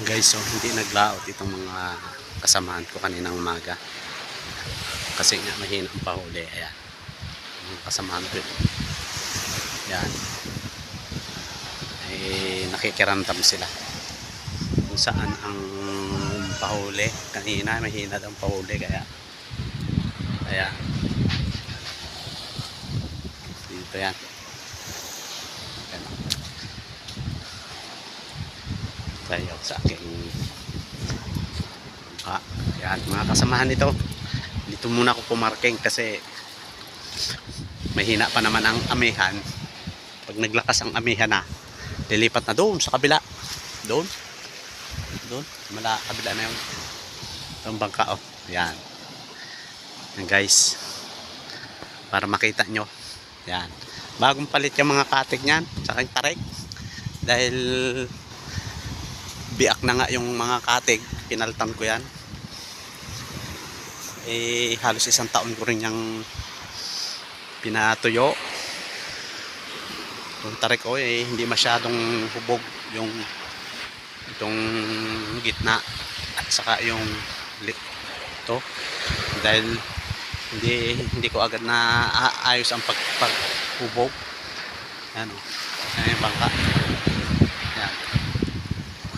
Guys, so hindi naglaot itong mga kasamahan ko kaninang umaga. Kasi nga mahina ang pahuli. Ayan. Yung kasamahan ko. Ayan. Eh, nakikiramdam sila. Kung saan ang pahuli. Kanina mahina ang pahuli. Kaya, ayan. Dito yan. Tayo sa aking ah, yan mga kasamahan nito dito muna ako pumarking kasi mahina pa naman ang amihan pag naglakas ang amihan na lilipat na doon sa kabila. Doon. Doon. Mala kabila na yun. Itong bangka oh. Yan. Yan guys. Para makita nyo. Yan. Bagong palit yung mga katik nyan sa aking tarik. Dahil biak na nga yung mga katig pinaltan ko yan. Eh halos isang taon ko rin yung pinatuyo. Yung tarik ko eh hindi masyadong hubog yung itong gitna. At saka yung to. Dahil hindi hindi ko agad na ayos ang pag paghubog yan o yan yung bangka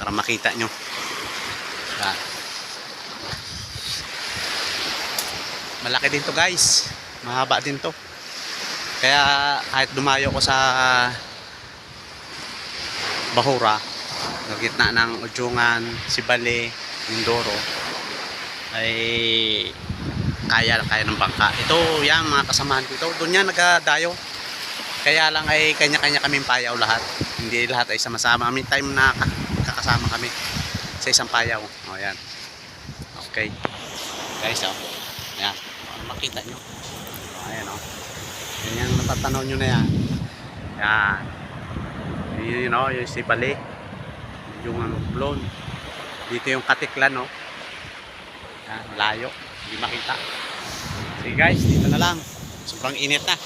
para makita nyo. Yan. malaki din to guys. Mahaba din to. Kaya kahit dumayo ko sa Bahura sa gitna ng Ujungan, Sibali, Mindoro ay kaya kaya ng bangka. Ito yan mga kasamahan ko. Ito doon yan nagadayo. Kaya lang ay kanya-kanya kaming payaw lahat. Hindi lahat ay sama-sama. May time na ka- kakasama kami sa isang payaw. O yan okay. Guys oh yan Para makita nyo? O, ayan o. Yan yung natatanaw nyo na yan. Yan yun know, yung sipali yung ano, blon dito yung katiklan no yan, layo. Hindi makita. Sige guys. Dito na lang. Sobrang init na